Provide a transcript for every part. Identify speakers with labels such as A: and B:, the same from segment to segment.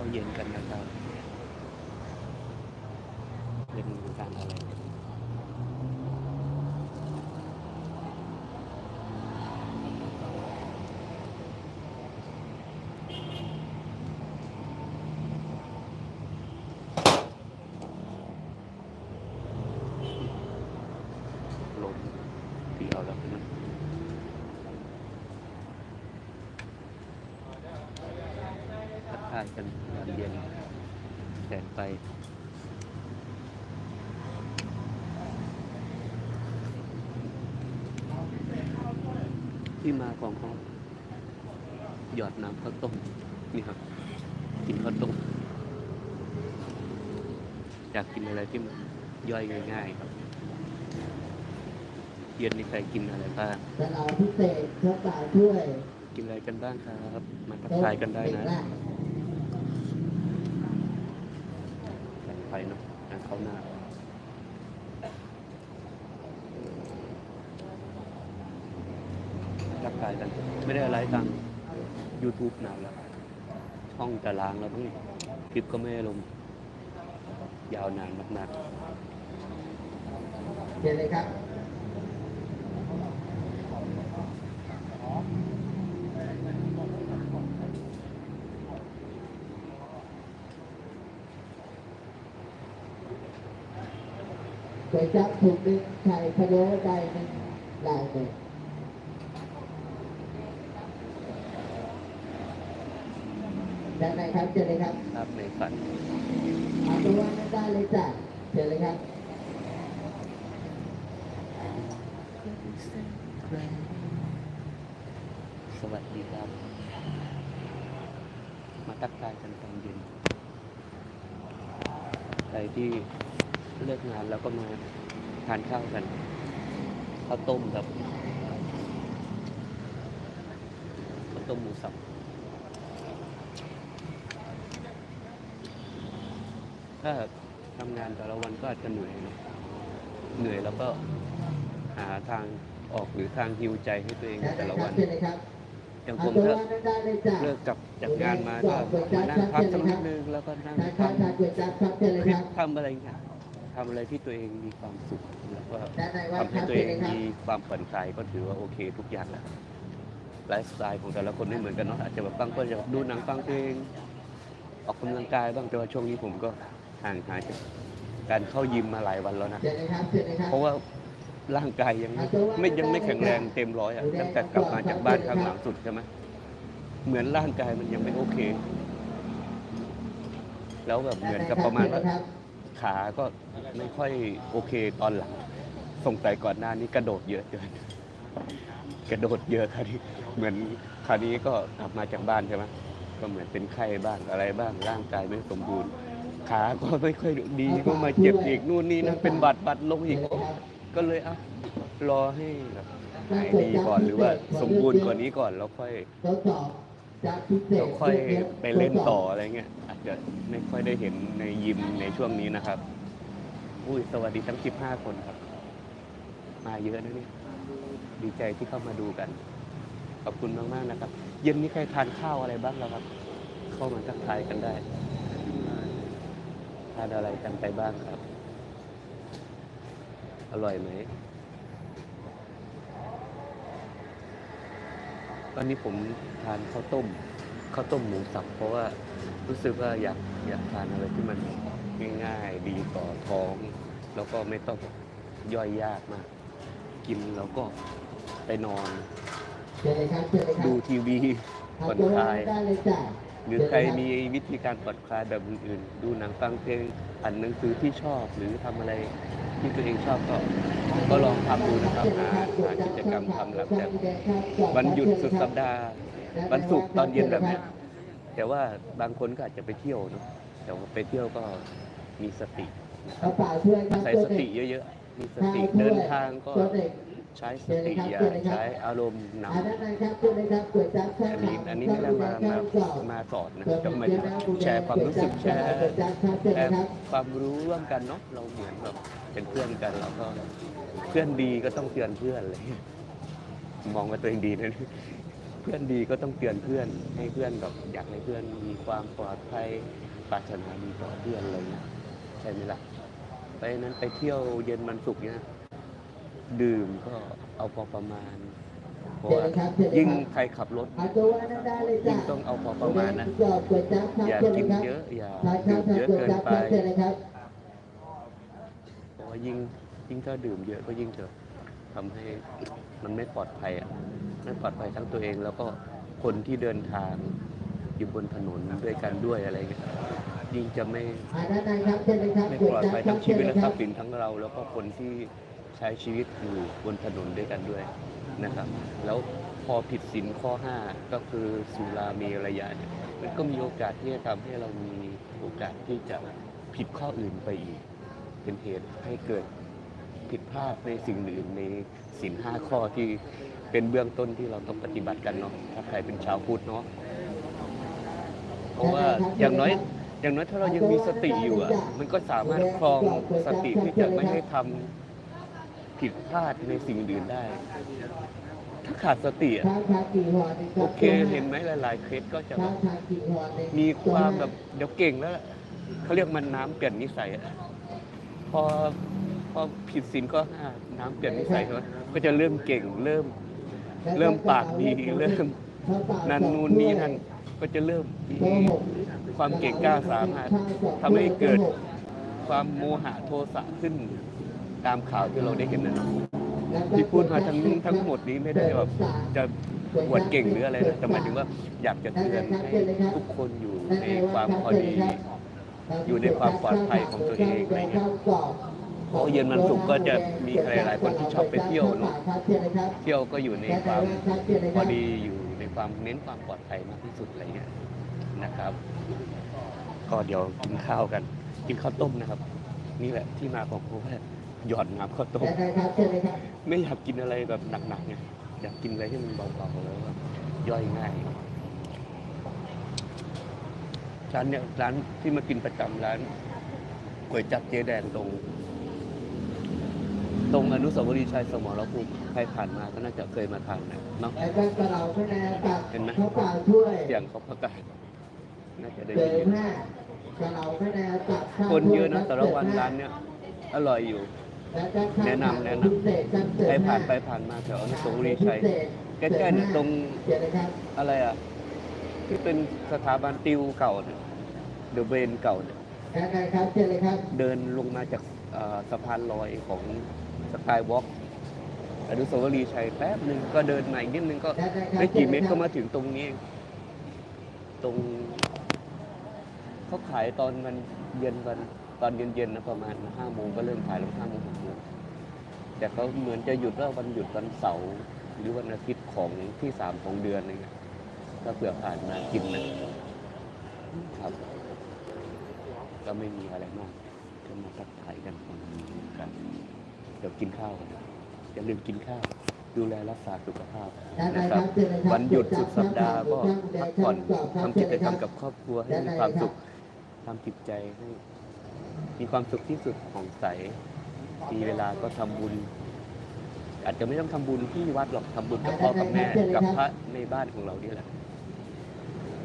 A: าวเย็นกันนะครับ เป็นการอะไรลมที่เอาแล้วนะทักทายกันยามเย็นแสงไฟที่มาของเขาหยอดน้ำข้าวต้มนี่ครับ กินข้าวต้มอยากกินอะไรที่มันย่อยง่าย ๆ ครับ เย็นนี้ใครกินอะไรบ้าง
B: ตลาดพิเศษชกบ่ายถ้วย
A: กินอะไรกันบ้างครับ มาทักทายกันได้นะ
B: เด็กแรก
A: แสงไฟเนาะงานเข้า หน้าทักทายกัน ไม่ได้อะไรทาง YouTube นานแล้วช่องจะล้างแล้วมั้งนี่คลิปก็ไม่ลง ยาวนานมากๆ
B: เห็นเลยครับ ก๋วยจั๊บถุงหนึ่งไข่พะโล้ใบหนึ่งลายหนึ่งด้านในครับเชิญเลยครับ
A: ๆภาพในฝัน
B: เอาตัวนั้นได้เลยจ้ะเชิญเลยครับ
A: สวัสดีครับ มาทักทายกันตอนเย็นใครที่ เลิกงานแล้วก็มาทานข้าวกันข้าวต้มกับข้าวต้มหมูสับถ้าทำงานแต่ละวันก็อาจจะเหนื่อยนะเหนื่อยแล้วก็หาทางออกหรือทางฮิวใจให้ตัวเองในแต่ละวัน
B: เชิญเลยครับ
A: อย่างผ
B: เอา
A: ม
B: ตัว
A: ถ้า
B: นั้นได้เลยจ้ะ
A: เลิกกลับจากงานมาก็มานั่งพักสักนิดนึงแล้วก็นั่ง
B: ทาน
A: ท
B: ข้าวทานก๋วยจั๊บครับเชิญเลยำ
A: คลิ
B: ค
A: ป
B: รับ
A: ทำอะไรเงี้ย ทำอะไรที่ตัวเองมีความสุขแล้วก็
B: ด้าในวัด
A: ทำให้ตัว
B: เอ
A: งมีความผ่อนคลายก็ถือว่าโอเคทุกอย่างแล้วไลฟ์สไตล์ของแต่ละคนไม่เหมือนกันเนาะอาจจะแบบบางคนจะดูหนังฟังเพลงออกกำลังกายบ้างแต่ว่าช่วงนี้ผมก็ห่างหายจากการเข้ายิมมาหลายวันแล้วนะ
B: เพ
A: ราะว่าร่างกายยังไม่ยังไม่แข็งแรงเต็มร้อยอะตั้งแต่กลับมาจากบ้านข้งหลังสุดใช่ไหมเหมือนร่างกายมันยังไม่โอเค แล้วแบบเหมือนกับประมาณว่า ขาก็ไม่ค่อยโอเคตอนหลัง สงสัยก่อนหน้านี้กระโดดเยอะเกินกระโดดเยอะคราวนี้เหมือนคราวนี้ก็กลับมาจากบ้านใช่ไหมก็เหมือนเป็นไข้บ้างอะไรบ้างร่างกายไม่สมบูรณ์ขาก็ไม่ค่อยดีก็มาเจ็บอีกนู่นนี่นั่นเป็นบัดบัดลงอีก ก็เลยอะรอให้แบบหายดีก่อนหรือว่าสมบูรณ์กว่านี้ก่อนแล้วค่อย
B: ทดสอบจั๊บพิเศษ
A: เราค่อยไปเล่นต่ออะไรเงี้ยอา จะไม่ค่อยได้เห็นในยิมในช่วงนี้นะครับ อุ้ยสวัสดีทั้ง 15 คนครับ มาเยอะนะเนี่ยดีใจที่เข้ามาดูกัน ขอบคุณมากๆนะครับ เย็นนี้ใครทานข้าวอะไรบ้างแล้วครับ เข้ามาทักทายกันได้ทานอะไรกันไปบ้างครับ อร่อยไหมตอนนี้ผมทานข้าวต้ม ข้าวต้มหมูสับ เพราะว่ารู้สึกว่าอยากอยากทานอะไรที่มันง่ายๆดีต่อท้อง แล้วก็ไม่ต้องย่อยยากมาก กินแล้วก็ไปนอน
B: เชิญเลยครับเชิญเลยครับ
A: ดูทีวี
B: เอา
A: ผ่อน
B: ตัว
A: ค
B: นั้
A: ลาย
B: นได้เลยจ้ะ
A: หรือใครมีวิธีการผ่อนคลายแบบอื่นๆ ดูหนังฟังเพลงอ่านหนังสือที่ชอบหรือทำอะไรที่ตัวเองชอบก็ ก็ลองทำดูนะครับหาหากิจกรรมทำหลังจากวันหยุดสุดสัปดาห์ วันศุกร์ตอนเย็นแบบเนี้ยแต่ว่าบางคนก็อาจจะไปเที่ยวเนอะแต่ว่าไปเที่ยวก็มีสตินะครั
B: เอา
A: บ
B: เปล่าถ้วยครับ
A: ใส่สติเยอะๆ มีสติเดินทางก็ใช้สติอย่าใช้อารมณ์น
B: อ่าด้านในครับเชิญเลยครับก๋วยจั๊บำช่าง
A: อันนี้อันนี้ไม่ได้มามามาสอนนะจะมาแชร์ความรู้สึกแชร์
B: ก๋วยจั๊บครับเชิญ
A: แช
B: เลย
A: ร์
B: ครับ
A: ความรู้ร่วมกันเนาะเราเหมือนแบบเป็นเพื่อนกันแล้วก็เพื่อนดีก็ต้องเตือนเพื่อนเลย มองว่าตัวเองดีนะ เพื่อนดีก็ต้องเตือนเพื่อนให้เพื่อนแบบอยากให้เพื่อนมีความปลอดภัยปรารถนาดีต่อเพื่อนอะไรเงี้ยใช่ไหมล่ะไปนั้นไปเที่ยวเย็นมันสุกร์เนี้ยดื่มก็เอาพอประมาณเพราะว่ายิ่งใครขับรถ
B: เอาตัวนั้นได้เลยจ้ะ
A: ยิ่งต้องเอาพอประมาณนะ
B: จอดก๋วยจั๊บครับ
A: อย่า
B: เชิญ
A: กิน
B: เลยครับ
A: เยอะอย่า
B: ใช่ครับ
A: ดื่ม
B: ทาน
A: เยอะ
B: ก๋วย
A: เกิน
B: จั๊บ
A: ไป
B: ครับเชิญเลยครับ
A: เพราะว่ายิ่งยิ่งถ้าดื่มเยอะก็ยิ่งจะทำให้มันไม่ปลอดภัยอะ ไม่ปลอดภัยทั้งตัวเอง แล้วก็คนที่เดินทางอยู่บนถนนด้วยกันด้วยอะไรเงี้ยยิ่งจะไม่ไม่ปลอดภัยทั้ง
B: ชี
A: วิตและท
B: รั
A: พย์สินทั้งเรา แล้วก็คนที่ใช้ชีวิตอยู่บนถนนด้วยกันด้วยนะครับ แล้วพอผิดศีลข้อ 5 ก็คือสุราเมรยะเนี่ยมันก็มีโอกาสที่จะทำให้เรามีโอกาสที่จะผิดข้ออื่นไปอีก เป็นเหตุให้เกิดผิดพลาดในสิ่งอื่นในศีลห้าข้อที่ เป็นเบื้องต้นที่เราต้องปฏิบัติกันเนาะถ้าใครเป็นชาวพุทธเนาะเพราะว่าอย่างน้อย อย่างน้อยถ้าเรายังมีสติอยู่อะ มันก็สามารถครองสติที่จะไม่ให้ทำผิดพลาดในสิ่งอื่นได้ ถ้าขาดสติอะโอเคเห็นไหมหลาย ๆ เคสก็จะแบบมีความแบบเดี๋ยวเก่งแล้วเขาเรียกมันน้ำเปลี่ยนนิสัยอะพอพอผิดศีลก็ห้าน้ำเปลี่ยนนิสัยใช่ไหมก็จะเริ่มเก่งเริ่ม เริ่มปากดีเริ่มนั่นนู่นนี่นั่นก็จะเริ่มมีความเก่งกล้าสามารถทำให้เกิดความโมหะโทสะขึ้นตามข่าวที่เราได้เห็นนะที่พูดมาทั้งทั้งหมดนี้ไม่ได้แบบจะอวดเก่งหรืออะไรนะแต่หมายถึงว่าอยากจะเตือนให้ทุกคนอยู่ในความพอดี อยู่ในความปลอดภัยของตัวเองอะไรเงี้ยเพราะเย็นวันศุกร์ก็จะมีใครหลายคนที่ชอบไปเที่ยวเนอะเที่ยวก็อยู่ในความพอดีอยู่ในความเน้นความปลอดภัยมากที่สุดอะไรเงี้ยนะครับ ก็เดี๋ยวกินข้าวกัน กินข้าวต้มนะครับ นี่แหละที่มาของเพราะว่าหย่อนน้ำข้าวต้มไม่อยากกินอะไรแบบหนักๆไงอยากกินอะไรที่มันเบาๆแล้วก็ย่อยง่ายร้านเนี่ยร้านที่มากินประจำร้านก๋วยจับเจ๊แดงตรง ตรงอนุสาวรีย์ชัยสมรภูมิใครผ่านมาก็น่าจะเคยมาทานนะเนาะ
B: แล้วก็กระเราคะแนนตัด
A: เห็นไหม
B: เขาเปล่าช่วย
A: เสียงเขาประกาศน่าจะได้
B: เดิ
A: ยิน
B: นห้ากระเราคะแนนตัดข้าว
A: คนเยอะนะ
B: ถ้ว
A: แต่ละวันร้านเนี้ยอร่อยอยู่
B: แล้วก็ข้าว
A: แนะนำแนะนำ
B: พิเศษจำเสร็จ
A: ใครผ่าน
B: ห้
A: ไปผ่านมาแถวอนุสาวรีย์ชัย
B: พิเศษ
A: ใกล้ๆเนี่ยตรง
B: เดี๋ยวนะครับ
A: อะไรอะที่เป็นสถาบันติวเก่าเนี่ยเดอะเบนเก่าเนี่ย
B: ได้ได้ครับเชิญเลยครับ
A: เดินลงมาจากเอ่อสะพานลอยของ สกายวอล์กอนุสาวรีย์ชัยแป๊บหนึ่งก็เดินมาอีกนิดนึงก็
B: ได้ได้ครับ
A: ไม่กี่เมตร
B: ชิญ
A: ก็
B: ลยค
A: มา
B: บ
A: ถึงตรงนี้เองตรงเขาขายตอนมันเย็นวันตอนเย็นๆนะประมาณห้าโมงก็เริ่มขายแล้วห้าโมงหกโมงแต่เขาเหมือนจะหยุดว่าวันหยุดวันเสาร์หรือวันอาทิตย์ของที่สามของเดือนอะไรเงี้ยถ้าเผื่อผ่านมากินนะครับ ก็ไม่มีอะไรมากก็มาทักทายกันประมาณนี้กัน เดี๋ยวกินข้าวกันนะอย่าลืมกินข้าว ดูแลรักษาสุขภาพ
B: ได้ได้
A: นะค
B: ค
A: รั
B: รับบเชิญเลยครับ
A: วันหยุดสุดสัปดาห์ก็
B: ได้
A: พัก
B: ครับ
A: ผ่อน
B: ครับ
A: ทำกิจกรรม
B: เชิญเลยครับ
A: กับครอบครัวให้
B: ได้
A: มี
B: ได้
A: ความ
B: ครับ
A: สุขทำจิตใจให้มีความสุขที่สุดของใส มีเวลาก็ทำบุญ อาจจะไม่ต้องทำบุญที่วัดหรอกทำบุญกับพ่อกับแม่กับพระในบ้านของเรานี่แหละ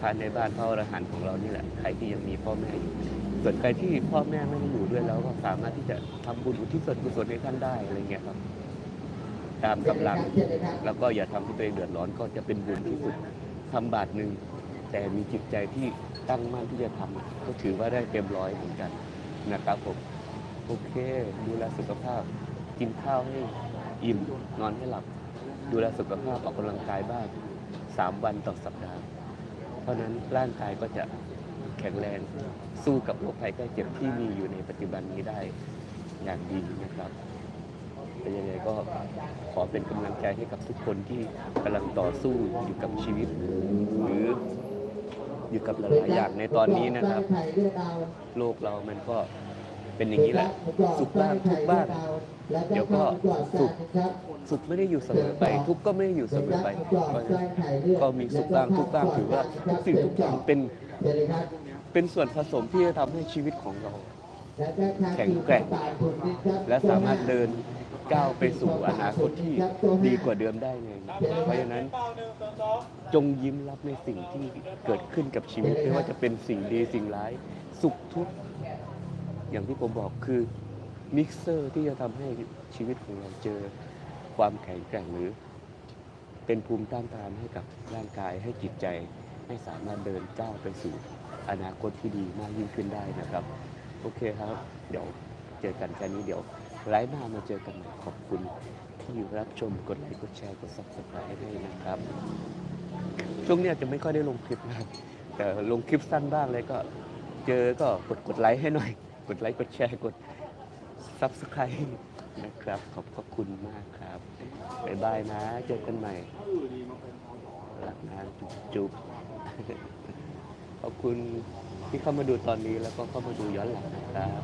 A: พระในบ้านพระอรหันต์ของเรานี่แหละใครที่ยังมีพ่อแม่อยู่ ส่วนใครที่พ่อแม่ไม่ได้อยู่ด้วยแล้วก็สามารถที่จะทำบุญอุทิศส่วนกุศลให้ท่านได้อะไรเงี้ยครับ ตามกำลังแล้วก็อย่าทำให้ตัวเองเดือดร้อนก็จะเป็นบุญที่สุดทำบาทหนึ่งแต่มีจิตใจที่ตั้งมั่นที่จะทำก็ถือว่าได้เต็มร้อยเหมือนกันนะครับผมโอเค ดูแลสุขภาพ กินข้าวให้อิ่มนอนให้หลับ ดูแลสุขภาพออกกำลังกายบ้างสามวันต่อสัปดาห์ เพราะนั้นร่างกายก็จะ แข็งแรงสู้กับโรคภัยไข้เจ็บที่มีอยู่ในปัจจุบันนี้ได้อย่างดีนะครับเป็นยังไงก็ขอเป็นกำลังใจให้กับทุกคนที่กำลังต่อสู้อยู่กับชีวิตหรืออยู่กับหลายๆอย่างในตอนนี้นะครับ
B: ไข่เลือดเอา
A: โลกเรามันก็ เป็นอย่างนี้แหละ สุขบ้างทุกข์บ้างเดี๋ยวก็สุขสุขไม่ได้อยู่เสมอไป ทุกข์ก็ไม่ได้อยู่เสมอไปเพราะฉะนั้นก็มีสุขบ้างทุกข์บ้างถือว่าทุกสิ่งทุกอย่างเป็น
B: เชิญเลยครับ
A: เป็นส่วนผสมที่จะทำให้ชีวิตของเรา
B: แล้วก็ชา
A: แข็งแกร่ง
B: ต่างๆถุงนึงครับ
A: และสามารถเดินก้าวไปสู่อนาคตที่ดีกว่าเดิมได้ไงเพราะฉะนั้นจงยิ้มรับในสิ่งที่เกิดขึ้นกับชีวิตไม่ว่าจะเป็นสิ่งดีสิ่งร้าย สุขทุกข์ อย่างที่ผมบอกคือมิกเซอร์ที่จะทำให้ชีวิตของเราเจอความแข็งแกร่งหรือ เป็นภูมิต้านทานให้กับร่างกายให้จิตใจ ให้สามารถเดินก้าวไปสู่อนาคตที่ดีมากยิ่งขึ้นได้นะครับ โอเคครับ เดี๋ยวเจอกันแค่นี้เดี๋ยวไลฟ์หน้ามาเจอกันใหม่ขอบคุณที่รับชมกดไลค์กดแชร์กด subscribe ให้นะครับ ช่วงนี้จะไม่ค่อยได้ลงคลิปนะแต่ลงคลิปสั้นบ้างเลยก็เจอก็กดกดไลค์ให้หน่อย กดไลค์กดแชร์กด subscribe นะครับ ขอบพระคุณมากครับบ๊ายบายนะ เจอกันใหม่รักนะจุ๊บขอบคุณที่เข้ามาดูตอนนี้แล้วก็เข้ามาดูย้อนหลังนะครับ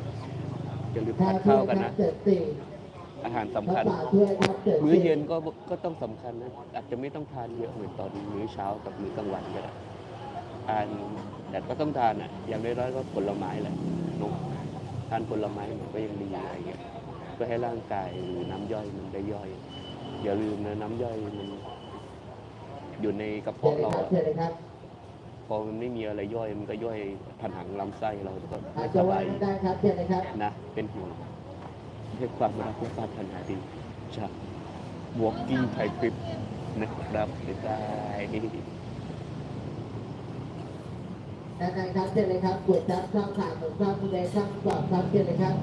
A: อย่าลืม
B: ถ้า
A: ทานข้าวกันนะ อาหารสำคัญ มื้อเย็นก็ก็ต้องสำคัญนะ อาจจะไม่ต้องทานเยอะเหมือนตอนมื้อเช้ากับมื้อกลางวันก็ได้ทานแต่ก็ต้องทานอะ อย่างน้อยๆก็ผลไม้แหละนอะ ทานผลไม้มันก็ยังดีอะไรเงี้ยเพื่อให้ร่างกายหรือน้ำย่อยมันได้ย่อย อย่าลืมนะน้ำย่อยมันอยู่ในกระ
B: เชิญ
A: เพาะ
B: เลย
A: เรา
B: ครับ
A: อะ
B: เชิญเลยครับ
A: พอมันไม่มีอะไรย่อยมันก็ย่อยผนังลำไส้เราก็
B: อา
A: ไม่
B: จ
A: ส
B: จะว่า
A: บาย
B: ได้ครับเชิญเลยครับ
A: นะเป็นห่วงให้ความรักและปรารถนาดีจาก Walking Thai Trip นะครับบ๊ายบาย
B: ด้า นะครับเชิญเลยครับกดจับช่องขาดของช่องแสดงช่องสอบครับเชิญเลยครับ